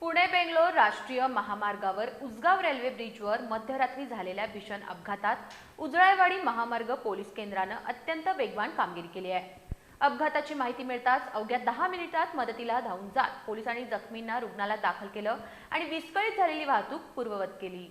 पुणे बेंगलोर राष्ट्रीय महामार्गावर उजगाव रेल्वे ब्रिजवर मध्यरात्री झालेल्या भीषण अपघातात उजळायवाडी महामार्ग पोलीस केंद्रानं अत्यंत वेगवान कामगिरी केली आहे. अपघाताची माहिती मिळताच अवघ्या दहा मिनिटात मदतीला धावून जात पोलिसांनी जखमींना रुग्णालयात दाखल केलं आणि विस्कळीत झालेली वाहतूक पूर्ववत केली.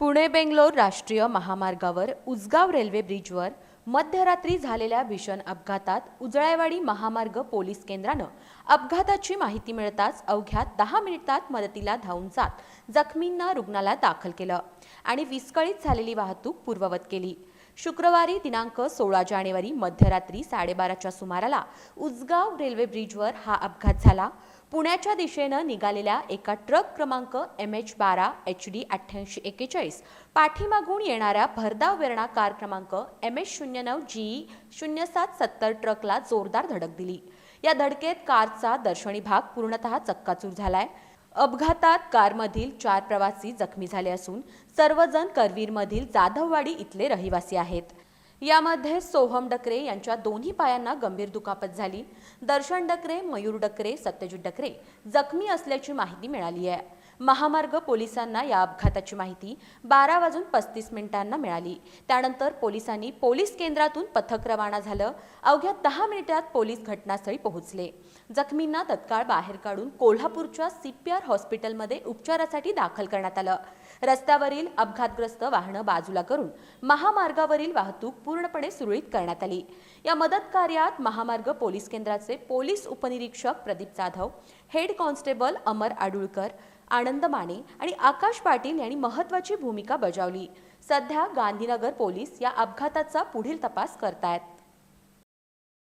पुणे बेंगलोर राष्ट्रीय महामार्गावर उजगाव रेल्वे ब्रिजवर मध्यरात्री झालेल्या भीषण अपघातात उजळायवाडी महामार्ग पोलीस केंद्रानं अपघाताची माहिती मिळताच अवघ्या दहा मिनिटात मदतीला धावून जात जखमींना रुग्णालयात दाखल केलं आणि विस्कळीत झालेली वाहतूक पूर्ववत केली. शुक्रवारी दिनांक सोळा जानेवारी मध्यरात्री साडेबाराच्या सुमाराला उजगाव रेल्वे ब्रिजवर हा अपघात झाला. पुण्याच्या दिशेनं निघालेल्या एका ट्रक क्रमांक एम एच बारा एच डी अठ्ठ्याऐंशी एक्केचाळीस पाठीमागून येणाऱ्या भरधाव वेरणा कार क्रमांक एम एच शून्य नऊ जी शून्य सात सत्तर ट्रकला जोरदार धडक दिली. या धडकेत कारचा दर्शनी भाग पूर्णतः चक्काचूर झालाय. अपघातात कारमधील चार प्रवासी जखमी झाले असून सर्वजण करवीरमधील जाधववाडी इथले रहिवासी आहेत. यामध्ये सोहम डकरे यांच्या दोन्ही पायांना गंभीर दुखापत झाली. दर्शन डकरे मयूर डकरे सत्यजित डकरे जखमी असल्याची माहिती मिळाली आहे. महामार्ग पोलिसांना या अपघाताची माहिती बारा वाजून पस्तीस मिनिटांना मिळाली. त्यानंतर पोलिसांनी पोलीस केंद्रातून पथक रवाना झालं. अवघ्या दहा मिनिटात पोलीस घटनास्थळी पोहोचले. जखमींना तत्काळ बाहेर काढून कोल्हापूरच्या सीपीआर हॉस्पिटलमध्ये उपचारासाठी दाखल करण्यात आलं. रस्त्यावरील अपघातग्रस्त वाहनं बाजूला करून महामार्गावरील वाहतूक पूर्णपणे सुरळीत करण्यात आली. या मदत कार्यात महामार्ग पोलीस केंद्राचे पोलीस उपनिरीक्षक प्रदीप जाधव हेड कॉन्स्टेबल अमर आडुळकर आनंद माने आणि आकाश पाटील यांनी महत्वाची भूमिका बजावली. सध्या गांधीनगर पोलीस या अपघाताचा पुढील तपास करतायत.